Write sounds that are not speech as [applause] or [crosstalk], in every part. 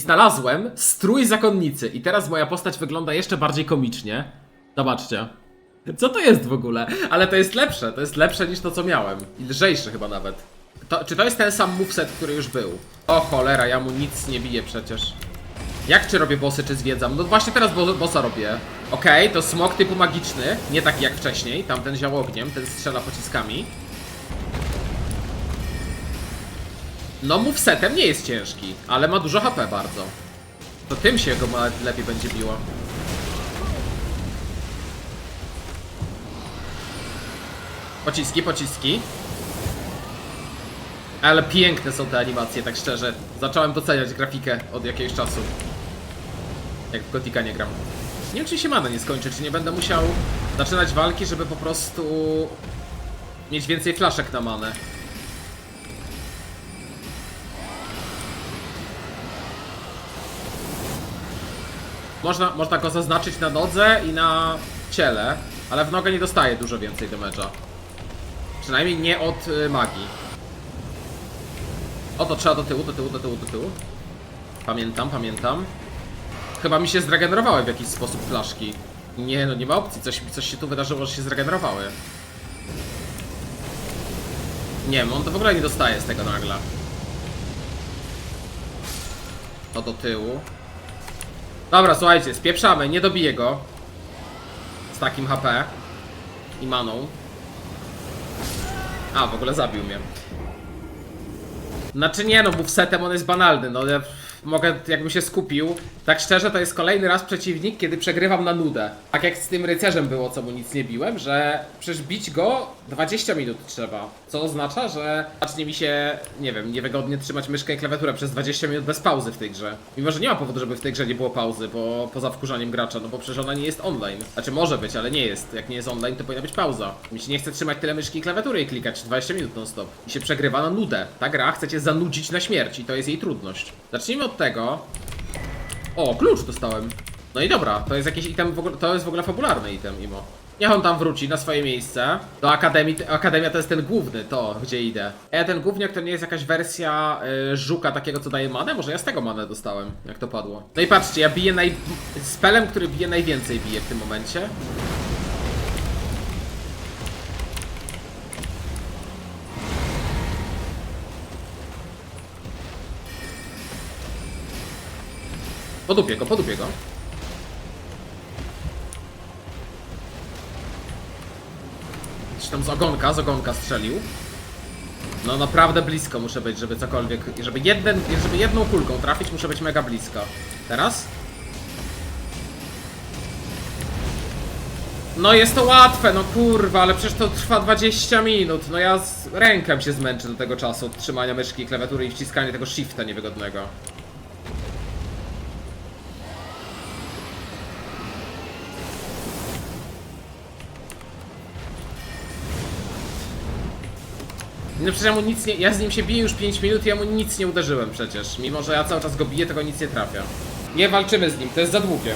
Znalazłem strój zakonnicy i teraz moja postać wygląda jeszcze bardziej komicznie. Zobaczcie. Co to jest w ogóle? Ale to jest lepsze, to jest lepsze niż to co miałem. I lżejsze chyba nawet. To, czy to jest ten sam moveset, który już był? O cholera, ja mu nic nie biję przecież. Jak czy robię bossy, czy zwiedzam? No właśnie teraz bo bossa robię. Okej, to smok typu magiczny, nie taki jak wcześniej. Tamten ział ogniem, ten strzela pociskami. No movesetem nie jest ciężki, ale ma dużo HP bardzo. To tym się go lepiej będzie biło. Pociski, pociski. Ale piękne są te animacje, tak szczerze. Zacząłem doceniać grafikę od jakiegoś czasu. Jak w Gotika nie gram. Nie wiem, czy się mana nie skończy, czy nie będę musiał zaczynać walki, żeby po prostu mieć więcej flaszek na manę. Można, można go zaznaczyć na nodze i na ciele, ale w nogę nie dostaje dużo więcej damage'a. Przynajmniej nie od y, magii. O, to trzeba do tyłu, do tyłu, do tyłu, do tyłu. Pamiętam, pamiętam. Chyba mi się zregenerowały w jakiś sposób flaszki. Nie, no nie ma opcji, coś, coś się tu wydarzyło, że się zregenerowały. Nie wiem, on to w ogóle nie dostaje z tego nagle. To do tyłu. Dobra, słuchajcie, spieprzamy, nie dobiję go. Z takim HP. I maną. A, w ogóle zabił mnie. Znaczy nie no, movesetem on jest banalny, no ja mogę, jakbym się skupił. Tak szczerze, to jest kolejny raz przeciwnik, kiedy przegrywam na nudę. Tak jak z tym rycerzem było, co mu nic nie biłem, że przecież bić go 20 minut trzeba. Co oznacza, że zacznie mi się, nie wiem, niewygodnie trzymać myszkę i klawiaturę przez 20 minut bez pauzy w tej grze. Mimo, że nie ma powodu, żeby w tej grze nie było pauzy, bo poza wkurzaniem gracza, no bo przecież ona nie jest online. Znaczy może być, ale nie jest. Jak nie jest online, to powinna być pauza. Mi się nie chce trzymać tyle myszki i klawiatury i klikać 20 minut non stop. I się przegrywa na nudę. Ta gra chce cię zanudzić na śmierć i to jest jej trudność. Zacznijmy od tego. O, klucz dostałem. No i dobra, to jest jakiś item, w ogóle, to jest w ogóle fabularny item, Imo. Niech on tam wróci na swoje miejsce. Do Akademii, Akademia to jest ten główny, to, gdzie idę. E, ten główniak to nie jest jakaś wersja y, żuka takiego, co daje manę? Może ja z tego manę dostałem, jak to padło. No i patrzcie, ja biję naj... spelem, który bije najwięcej bije w tym momencie. Podupię go, podupię go. Coś tam z ogonka, z ogonka strzelił. No naprawdę blisko muszę być, żeby cokolwiek, żeby, jeden, żeby jedną kulką trafić, muszę być mega blisko. Teraz? No jest to łatwe, no kurwa, ale przecież to trwa 20 minut. No ja z rękę się zmęczę do tego czasu od trzymania myszki, klawiatury i wciskania tego shifta niewygodnego. No przecież ja mu nic nie. Ja z nim się biję już 5 minut i ja mu nic nie uderzyłem przecież. Mimo, że ja cały czas go biję, tego nic nie trafia. Nie walczymy z nim, to jest za długie.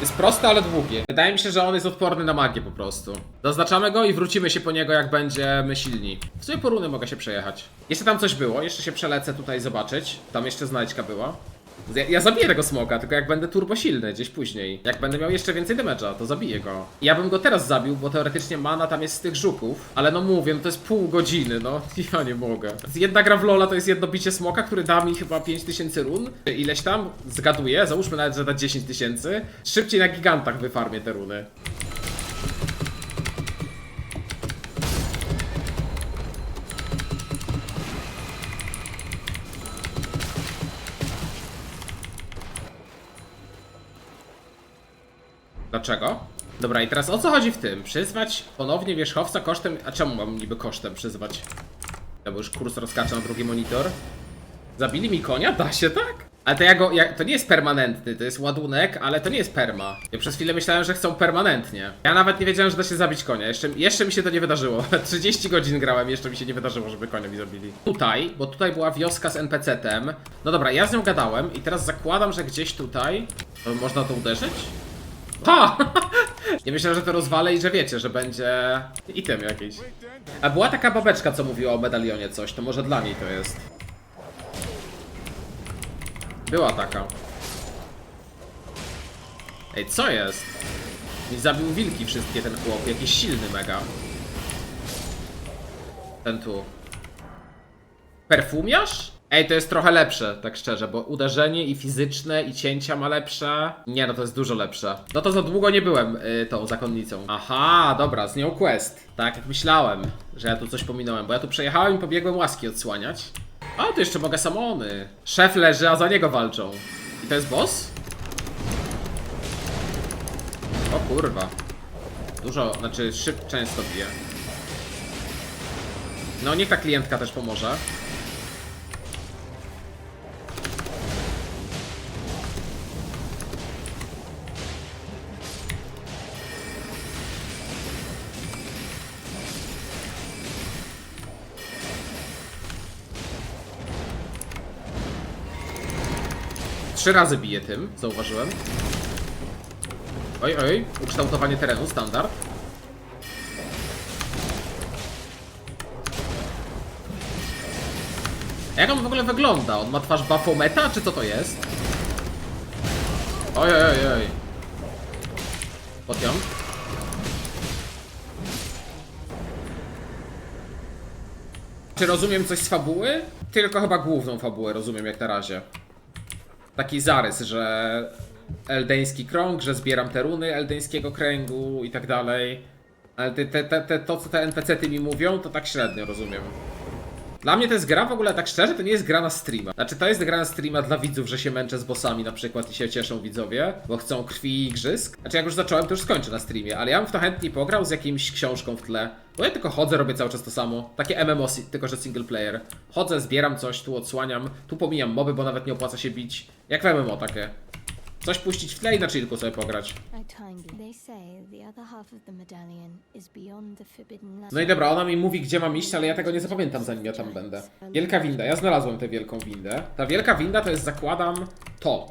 Jest proste, ale długie. Wydaje mi się, że on jest odporny na magię po prostu. Zaznaczamy go i wrócimy się po niego, jak będziemy silni. W sumie po runy mogę się przejechać. Jeszcze tam coś było, jeszcze się przelecę tutaj zobaczyć. Tam jeszcze znajdźka była. Ja, ja zabiję tego smoka, tylko jak będę turbo silny gdzieś później. Jak będę miał jeszcze więcej damage'a, to zabiję go. Ja bym go teraz zabił, bo teoretycznie mana tam jest z tych żuków. Ale no mówię, no to jest pół godziny, no. [laughs] Ja nie mogę. Jedna gra w Lola to jest jedno bicie smoka, który da mi chyba 5000 run. Ileś tam, zgaduję, załóżmy nawet, że da 10 tysięcy. Szybciej na gigantach wyfarmię te runy. Dlaczego? Dobra, i teraz o co chodzi w tym? Przyzwać ponownie wierzchowca kosztem... A czemu mam niby kosztem przyzwać? Ja bo już kurs rozkacza na drugi monitor. Zabili mi konia? Da się tak? Ale to ja go... Ja, to nie jest permanentny, to jest ładunek, ale to nie jest perma. Ja przez chwilę myślałem, że chcą permanentnie. Ja nawet nie wiedziałem, że da się zabić konia. Jeszcze, jeszcze mi się to nie wydarzyło. [laughs] 30 godzin grałem, jeszcze mi się nie wydarzyło, żeby konia mi zabili. Tutaj, bo tutaj była wioska z NPC-tem. No dobra, ja z nią gadałem i teraz zakładam, że gdzieś tutaj... Można to uderzyć? Ha! [laughs] Nie myślałem, że to rozwalę i że wiecie, że będzie item jakiś. A była taka babeczka, co mówiła o medalionie coś, to może dla niej to jest. Była taka. Ej, co jest? Mi zabił wilki wszystkie ten chłop. Jakiś silny mega. Ten tu. Perfumiarz? Ej, to jest trochę lepsze, tak szczerze, bo uderzenie i fizyczne, i cięcia ma lepsze. Nie, no to jest dużo lepsze. No to za długo nie byłem y, tą zakonnicą. Aha, dobra, z nią quest. Tak jak myślałem, że ja tu coś pominąłem, bo ja tu przejechałem i pobiegłem łaski odsłaniać. A, tu jeszcze mogę samony. Szef leży, a za niego walczą. I to jest boss? O kurwa. Dużo, znaczy szyb często bije. No niech ta klientka też pomoże. Trzy razy bije tym, zauważyłem. Oj, oj, ukształtowanie terenu, standard. Jak on w ogóle wygląda? On ma twarz Bafometa, czy co to jest? Oj, oj, oj, oj. Czy rozumiem coś z fabuły? Tylko chyba główną fabułę rozumiem jak na razie. Taki zarys, że eldeński krąg, że zbieram te runy eldeńskiego kręgu i tak dalej. Ale te, te, te, to, co te NPC-ty mi mówią, to tak średnio rozumiem. Dla mnie to jest gra w ogóle tak szczerze, to nie jest gra na streama. Znaczy to jest gra na streama dla widzów, że się męczę z bossami na przykład i się cieszą widzowie, bo chcą krwi i igrzysk. Znaczy jak już zacząłem, to już skończę na streamie, ale ja bym w to chętniej pograł z jakimś książką w tle. Bo ja tylko chodzę, robię cały czas to samo. Takie MMO, tylko że single player. Chodzę, zbieram coś, tu odsłaniam, tu pomijam moby, bo nawet nie opłaca się bić. Jak w MMO takie. Coś puścić w tle i na chillku sobie pograć. No i dobra, ona mi mówi, gdzie mam iść, ale ja tego nie zapamiętam, zanim ja tam będę. Wielka winda, ja znalazłem tę wielką windę. Ta wielka winda to jest, zakładam, to.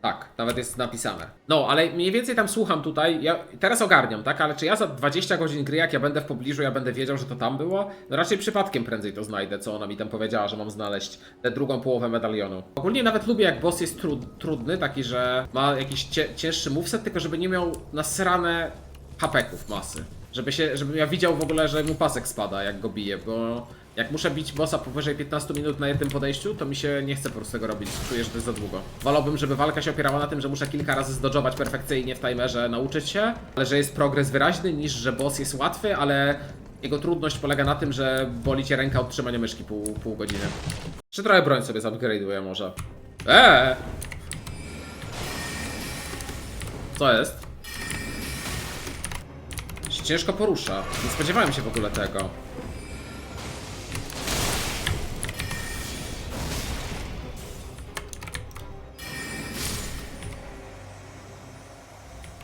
Tak, nawet jest napisane. No, ale mniej więcej tam słucham tutaj, ja teraz ogarniam, tak? Ale czy ja za 20 godzin gry, jak ja będę w pobliżu, ja będę wiedział, że to tam było? No raczej przypadkiem prędzej to znajdę, co ona mi tam powiedziała, że mam znaleźć tę drugą połowę medalionu. Ogólnie nawet lubię, jak boss jest trud, trudny, taki, że ma jakiś cie, cięższy moveset, tylko żeby nie miał nasrane hapeków masy. Żeby się, żebym ja widział w ogóle, że mu pasek spada, jak go bije, bo jak muszę bić bossa powyżej 15 minut na jednym podejściu, to mi się nie chce po prostu tego robić. Czuję, że to jest za długo. Wolałbym, żeby walka się opierała na tym, że muszę kilka razy zdodżować perfekcyjnie w timerze, nauczyć się, ale że jest progres wyraźny, niż że boss jest łatwy, ale jego trudność polega na tym, że boli cię ręka od trzymania myszki pół, pół godziny. Czy trochę broń sobie zupgrade'uję może? Eee! Co jest? Ciężko porusza. Nie spodziewałem się w ogóle tego.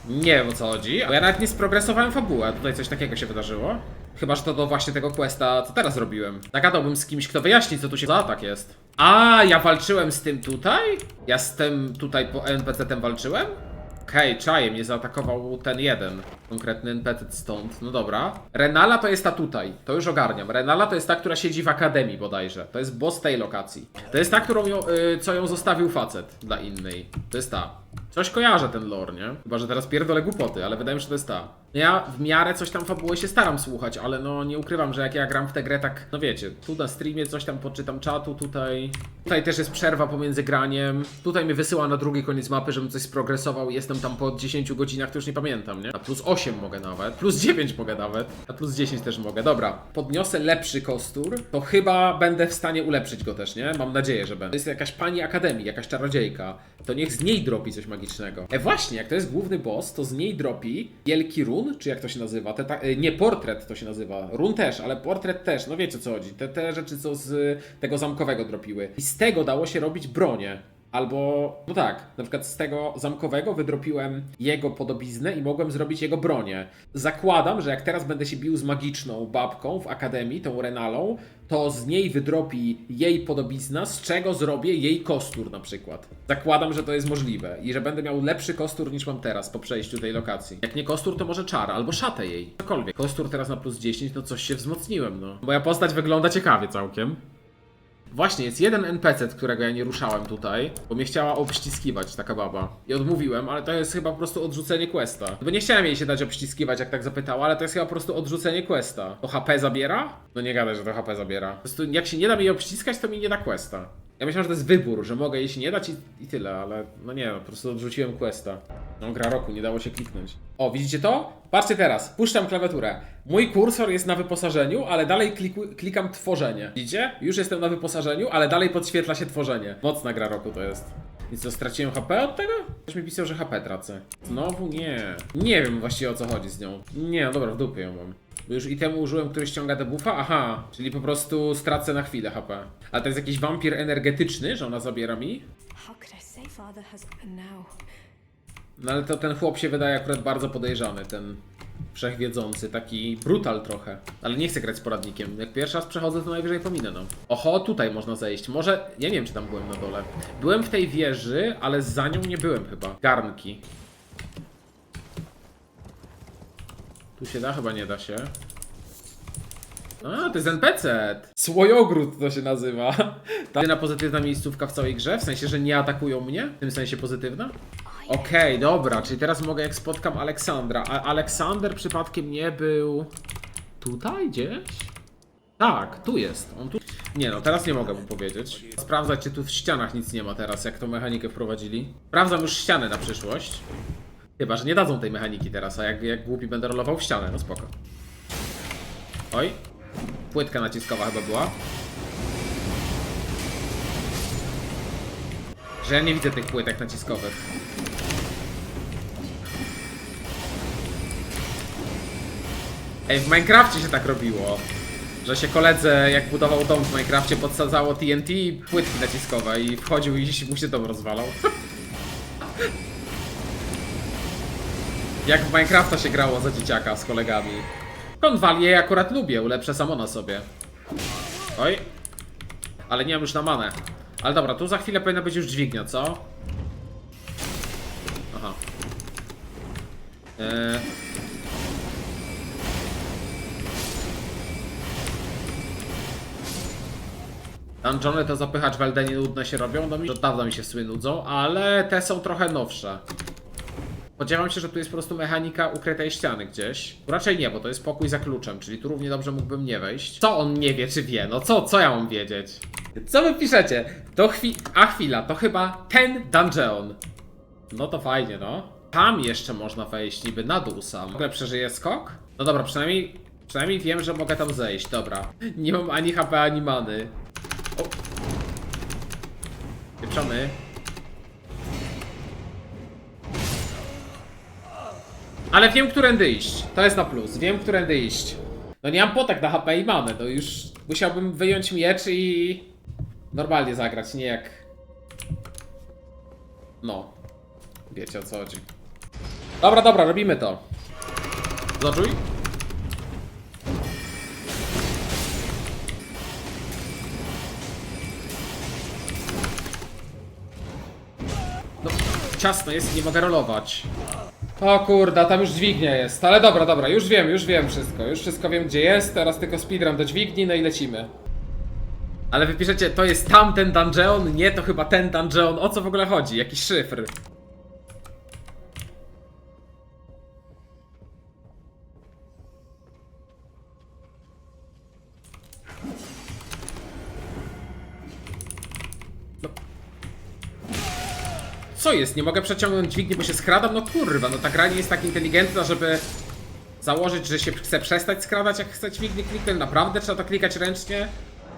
Nie wiem o co chodzi, bo ja nawet nie sprogresowałem fabułę. Tutaj coś takiego się wydarzyło. Chyba, że to do właśnie tego questa, co teraz robiłem. Nagadałbym z kimś, kto wyjaśni, co tu się za atak jest. A, ja walczyłem z tym tutaj? Ja z tym tutaj po NPC-tem walczyłem? Okej, czaję, mnie zaatakował ten jeden. Konkretny NPC stąd. No dobra. Renala to jest ta tutaj. To już ogarniam. Renala to jest ta, która siedzi w akademii bodajże. To jest boss tej lokacji. To jest ta, którą ją, y, co ją zostawił facet dla innej. To jest ta. Coś kojarzę ten lore, nie? Chyba, że teraz pierdolę głupoty, ale wydaje mi się, że to jest ta. Ja w miarę coś tam fabuły się staram słuchać, ale no nie ukrywam, że jak ja gram w tę grę tak, no wiecie, tu na streamie coś tam poczytam czatu, tutaj... Tutaj też jest przerwa pomiędzy graniem. Tutaj mnie wysyła na drugi koniec mapy, żebym coś sprogresował jestem tam po 10 godzinach, to już nie pamiętam, nie? A plus 8 mogę nawet, plus 9 mogę nawet, a plus 10 też mogę. Dobra, podniosę lepszy kostur, to chyba będę w stanie ulepszyć go też, nie? Mam nadzieję, że będę. To jest jakaś pani akademii, jakaś czarodziejka. To niech z niej dropi coś magicznego. E właśnie, jak to jest główny boss, to z niej dropi wielki run, czy jak to się nazywa? Te, ta, e, nie, portret to się nazywa. Run też, ale portret też, no wiecie o co chodzi. Te, te rzeczy, co z tego zamkowego dropiły. I z tego dało się robić bronię. Albo, no tak, na przykład z tego zamkowego wydropiłem jego podobiznę i mogłem zrobić jego bronię. Zakładam, że jak teraz będę się bił z magiczną babką w akademii, tą Renalą, to z niej wydropi jej podobizna, z czego zrobię jej kostur na przykład. Zakładam, że to jest możliwe i że będę miał lepszy kostur niż mam teraz po przejściu tej lokacji. Jak nie kostur, to może czar albo szatę jej. Cokolwiek. Kostur teraz na plus 10, no coś się wzmocniłem, no. Moja postać wygląda ciekawie całkiem. Właśnie, jest jeden NPC, którego ja nie ruszałem tutaj, bo mnie chciała obściskiwać taka baba. I odmówiłem, ale to jest chyba po prostu odrzucenie questa. Bo nie chciałem jej się dać obściskiwać, jak tak zapytała, ale to jest chyba po prostu odrzucenie questa. To HP zabiera? No nie gadaj, że to HP zabiera. Po prostu jak się nie da mi obściskać, to mi nie da questa. Ja myślałem, że to jest wybór, że mogę jej się nie dać i, i tyle, ale no nie, po prostu odrzuciłem questa. No gra roku, nie dało się kliknąć. O, widzicie to? Patrzcie teraz, puszczam klawiaturę. Mój kursor jest na wyposażeniu, ale dalej kliku, klikam tworzenie. Widzicie? Już jestem na wyposażeniu, ale dalej podświetla się tworzenie. Mocna gra roku to jest. Więc co, straciłem HP od tego? Ktoś mi pisał, że HP tracę. Znowu nie. Nie wiem właściwie o co chodzi z nią. Nie, no dobra, w dupie ją mam. Bo już itemu użyłem, który ściąga debuffa? Aha, czyli po prostu stracę na chwilę HP. Ale to jest jakiś wampir energetyczny, że ona zabiera mi? How could I say? No ale to ten chłop się wydaje akurat bardzo podejrzany, ten wszechwiedzący, taki brutal trochę. Ale nie chcę grać z poradnikiem. Jak pierwszy raz przechodzę, to najwyżej pominę, no. Oho, tutaj można zejść. Może, ja nie wiem, czy tam byłem na dole. Byłem w tej wieży, ale za nią nie byłem chyba. Garnki. Tu się da? Chyba nie da się. A, to jest NPC. Słojogród to się nazywa. [laughs] Ta jedyna pozytywna miejscówka w całej grze, w sensie, że nie atakują mnie? W tym sensie pozytywna? Okej, dobra, czyli teraz mogę jak spotkam Aleksandra. A Aleksander przypadkiem nie był tutaj gdzieś? Tak, tu jest. On tu... Nie no, teraz nie mogę mu powiedzieć. Sprawdzać, czy tu w ścianach nic nie ma teraz, jak tą mechanikę wprowadzili. Sprawdzam już ściany na przyszłość. Chyba, że nie dadzą tej mechaniki teraz, a jak, jak głupi będę rolował w ścianę, no spoko. Oj. Płytka naciskowa chyba była. Ja nie widzę tych płytek naciskowych. Ej, w Minecrafcie się tak robiło. Że się koledze, jak budował dom w Minecrafcie, podsadzało TNT i płytki naciskowe i wchodził i mu się dom rozwalał. [laughs] jak w Minecrafta się grało za dzieciaka z kolegami. Konwalię akurat lubię, ulepszę samona sobie. Oj. Ale nie mam już na manę. Ale dobra, tu za chwilę powinna być już dźwignia, co? Aha. Eee. Dungeony to zapychacz w Eldenie nudne się robią, no mi od dawna mi się w sumie nudzą, ale te są trochę nowsze. Spodziewam się, że tu jest po prostu mechanika ukrytej ściany gdzieś. Raczej nie, bo to jest pokój za kluczem, czyli tu równie dobrze mógłbym nie wejść. Co on nie wie, czy wie? No co, co ja mam wiedzieć? Co wy piszecie? To chwi... A chwila, to chyba ten dungeon. No to fajnie, no. Tam jeszcze można wejść niby na dół sam. W ogóle przeżyje skok? No dobra, przynajmniej... Przynajmniej wiem, że mogę tam zejść, dobra. Nie mam ani HP, ani many. O. Pieprzony. Ale wiem, którędy iść. To jest na plus. Wiem, którędy iść. No nie mam potek na HP i mamy. To już musiałbym wyjąć miecz i normalnie zagrać, nie jak. No. Wiecie o co chodzi. Dobra, dobra, robimy to. Zoczuj. No, ciasno jest, nie mogę rolować. O kurde, tam już dźwignia jest. Ale dobra, dobra, już wiem, już wiem wszystko. Już wszystko wiem gdzie jest, teraz tylko speedrun do dźwigni, no i lecimy. Ale wy piszecie, to jest tamten dungeon? Nie, to chyba ten dungeon. O co w ogóle chodzi? Jakiś szyfr. No. Co jest? Nie mogę przeciągnąć dźwigni, bo się skradam? No kurwa, no ta gra nie jest tak inteligentna, żeby założyć, że się chce przestać skradać, jak chce dźwignię kliknąć. Naprawdę trzeba to klikać ręcznie?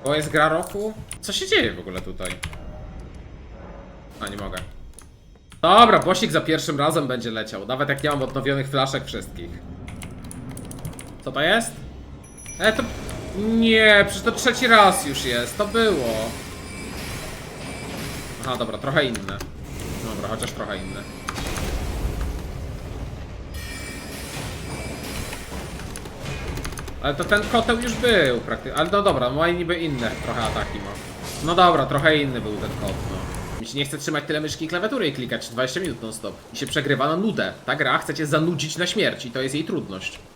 Bo jest gra roku? Co się dzieje w ogóle tutaj? A, nie mogę. Dobra, bosik za pierwszym razem będzie leciał, nawet jak nie mam odnowionych flaszek wszystkich. Co to jest? E, to... Nie, przecież to trzeci raz już jest, to było. Aha, dobra, trochę inne. Dobra, chociaż trochę inne. Ale to ten koteł już był praktycznie. Ale no dobra, ma niby inne trochę ataki ma. No dobra, trochę inny był ten kot, no. Mi się nie chce trzymać tyle myszki i klawiatury i klikać 20 minut non stop. I się przegrywa na nudę. Ta gra chce cię zanudzić na śmierć i to jest jej trudność.